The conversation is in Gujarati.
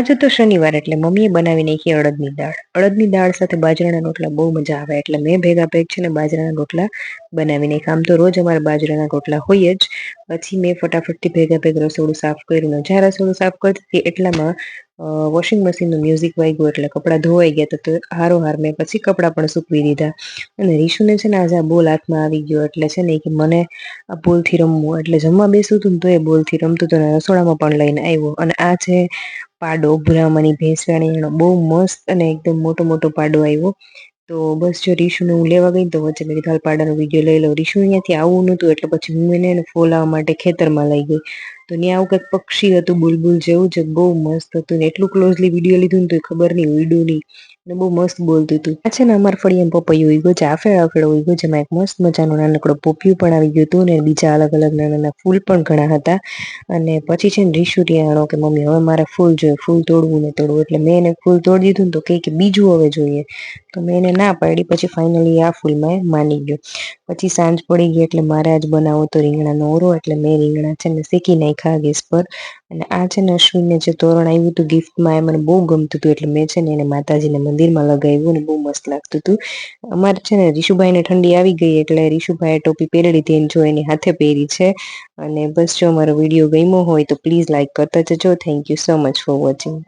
આજ તો શનિવાર એટલે મમ્મીએ બનાવી નાખી અડદની દાળ. અડદની દાળ સાથે બાજરાના રોટલા બહુ મજા આવે એટલે મેં ભેગા ભેગ છે ને બાજરાના રોટલા બનાવી નાખ્યા. આમ તો રોજ અમારે બાજરાના રોટલા હોય જ. પછી મેં ફટાફટથી ભેગા ભેગા રસોડું સાફ કર્યું જ્યાં રસોડું સાફ કરતી એટલામાં વોશિંગ મશીનનું મ્યુઝિક વાગ્યું એટલે કપડાં ધોવાઈ ગયા તો હારો હાર મેં પછી કપડાં પણ સૂકવી દીધા. અને રીશુને છે ને આજે આ બોલ હાથમાં આવી ગયો એટલે છે ને કે મને આ બોલથી રમવું એટલે જમવા બેસું હતું ને તો એ બોલથી રમતું હતું રસોડામાં પણ લઈને આવ્યો. અને આ છે પાડો ભૂરામાની ભેંસવાણી એનો બહુ મસ્ત અને એકદમ મોટો મોટો પાડો આવ્યો. તો બસ જો રીશુને હું લેવા ગઈ તો વચ્ચે મેં કીધું પાડાનો વીડિયો લઈ લઉં. રીશુ અહીંયાથી આવું નહોતું, એટલે પછી હું એને ફોલાવવા માટે ખેતરમાં લઈ ગઈ. તો ત્યાં આવું કંઈક પક્ષી હતું, બુલબુલ જેવું જે, બહુ મસ્ત હતું ને. એટલું ક્લોઝલી વીડિયો લીધું ને તો ખબર નહીં ઉડ્યું નહીં. અને બહુ મસ્ત બોલતું હતું. આ છે ને અમાર ફળિયામ પપૈયું ઉગ્યો છે, આફેડ આફેડ ઉગ્યો જેમાં એક મસ્ત મજાનો નાનકડો પોપિયું પણ આવી ગયું હતું ને બીજા અલગ અલગ નાના નાના ફૂલ પણ ઘણા હતા. અને પછી છે ને રીશુ રિયાણો કે, મમ્મી, હવે મારે ફૂલ જોઈએ, ફૂલ તોડવું ને તોડવું. એટલે મેં એને ફૂલ તોડી દીધું ને તો કહે કે, બીજું હવે જોઈએ. તો મેં એને ના પાડી, પછી ફાઇનલી આ ફૂલમાં માની ગયો. પછી સાંજ પડી ગઈ એટલે મારે આજ બનાવો તો રીંગણાનો ઓરો, એટલે મેં રીંગણા છે ને શેકી નાખ્યા. ગેસ પર. અને આ છે ને અશ્વિનને જે તોરણ આવ્યું હતું ગિફ્ટમાં એ મને બહુ ગમતું હતું. એટલે મેં છે ને એને માતાજીના મંદિરમાં લગાવ્યું ને બહુ મસ્ત લાગતું હતું. અમારે છે ને રીશુભાઈને ઠંડી આવી ગઈ એટલે રીશુભાઈએ ટોપી પહેરી લીધી જો એની હાથે પહેરી છે. અને બસ જો અમારો વીડિયો ગમ્યો હોય તો પ્લીઝ લાઇક કરતા જજો. Thank you so much for watching